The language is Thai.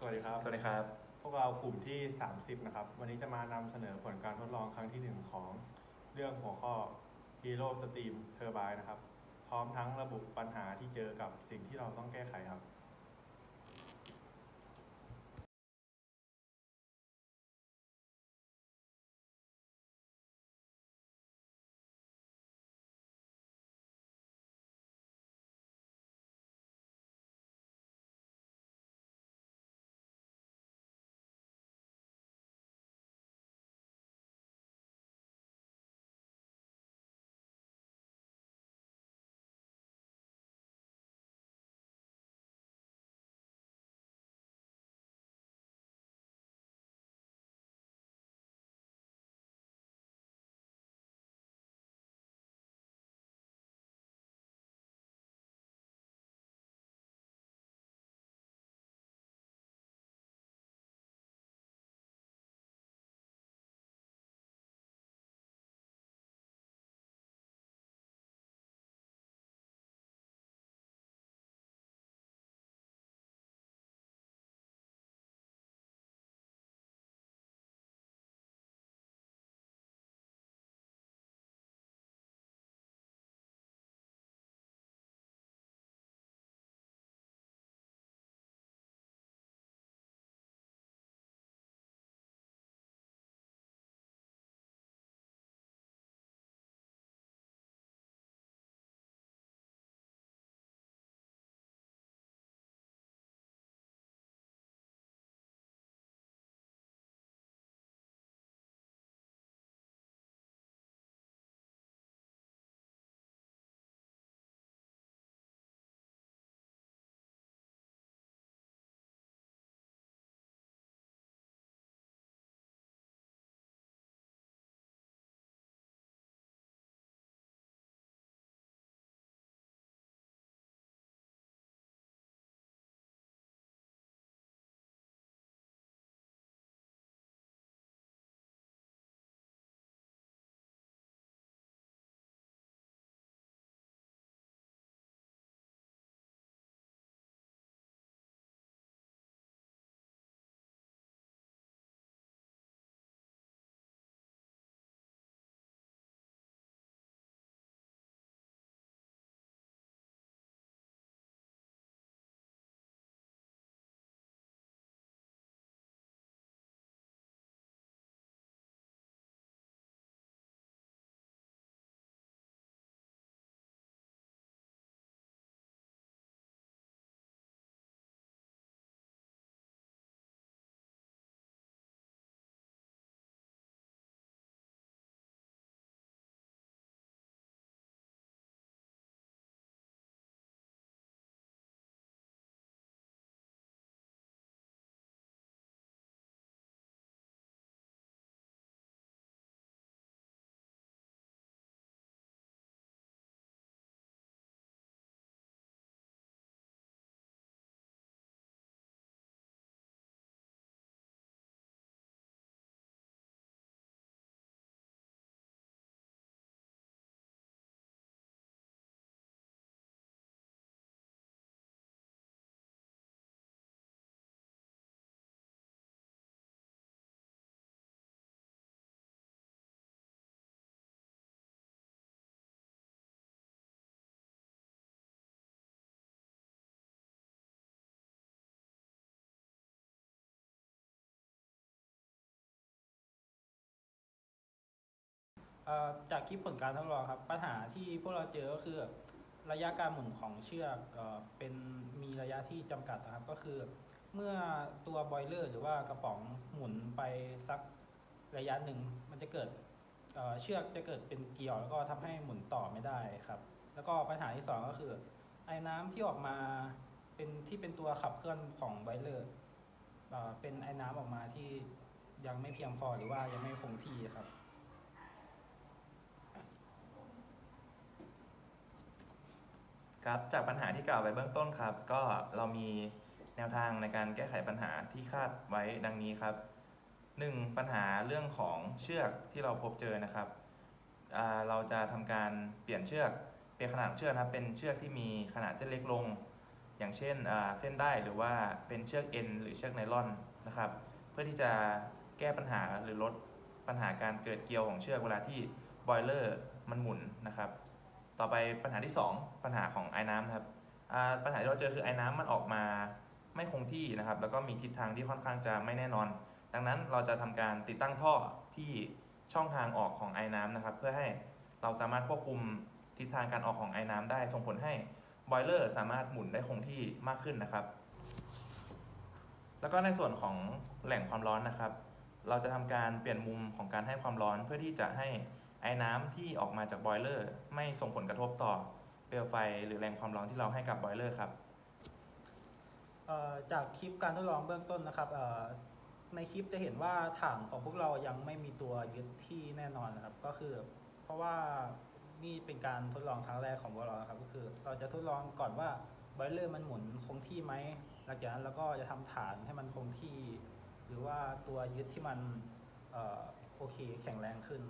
สวัสดีครับ สวัสดีครับ พวกเรากลุ่มที่ 30 นะครับ วันนี้จะมานำเสนอผลการทดลองครั้งที่ 1 ของเรื่องหัวข้อ Hero Steam Turbine นะครับ พร้อมทั้งระบุปัญหาที่เจอกับสิ่งที่เราต้องแก้ไขครับ จากคลิปผลการทดลองครับ ปัญหาที่พวกเราเจอก็คือระยะการหมุนของเชือกเป็นมีระยะที่จำกัดนะครับ ก็คือเมื่อตัวบอยเลอร์หรือว่ากระป๋องหมุนไปสักระยะหนึ่งมันจะเกิดเชือกจะเกิดเป็นเกลียว แล้วก็ทำให้หมุนต่อไม่ได้ครับ แล้วก็ปัญหาที่สองก็คือ ไอ้น้ำที่ออกมาเป็นที่เป็นตัวขับเคลื่อนของบเลอร์เอ่อเป็นไอ้น้ำออกมาที่ยังไม่เพียงพอหรือว่ายังไม่คงที่ครับ ครับจากปัญหาที่กล่าวไปเบื้องต้นครับ ก็เรามีแนวทางในการแก้ไขปัญหาที่คาดไว้ดังนี้ครับ 1. ปัญหาเรื่องของเชือกที่เราพบเจอนะครับเราจะทำการเปลี่ยนเชือกเปลี่ยนขนาดเชือกนะครับเป็นเชือกที่มีขนาดเส้นเล็กลง อย่างเช่นเส้นได้หรือว่าเป็นเชือกเอ็นหรือเชือกไนล่อนนะครับ เพื่อที่จะแก้ปัญหาหรือลดปัญหาการเกิดเกลียวของเชือกเวลาที่บอยเลอร์มันหมุนนะครับ ต่อไปปัญหาที่ 2 ปัญหาของไอ้น้ำนะครับปัญหาที่เราเจอคือไอ้น้ำมันออกมาไม่คงที่นะครับ แล้วก็มีทิศทางที่ค่อนข้างจะไม่แน่นอน ดังนั้นเราจะทำการติดตั้งท่อที่ช่องทางออกของไอ้น้ำนะครับ เพื่อให้เราสามารถควบคุมทิศทางการออกของไอ้น้ำได้ ส่งผลให้บอยเลอร์สามารถหมุนได้คงที่มากขึ้นนะครับ แล้วก็ในส่วนของแหล่งความร้อนนะครับ เราจะทำการเปลี่ยนมุมของการให้ความร้อนเพื่อที่จะให้ ไอ้น้ำที่ออกมาจากบอยเลอร์ ไม่ส่งผลกระทบต่อเปลวไฟหรือแรงความร้อนที่เราให้กับบอยเลอร์ครับจากคลิปการทดลองเบื้องต้นนะครับในคลิปจะเห็นว่าถังของพวกเรายังไม่มีตัวยึดที่แน่นอนนะครับ ก็คือ เพราะว่านี่เป็นการทดลองครั้งแรกของพวกเราครับ ก็คือ เราจะทดลองก่อนว่าบอยเลอร์มันหมุนคงที่ไหมหลังจากนั้นเราก็จะทำฐานให้มันคงที่ หรือว่าตัวยึดที่มันออโอเคแข็งแรงขึ้น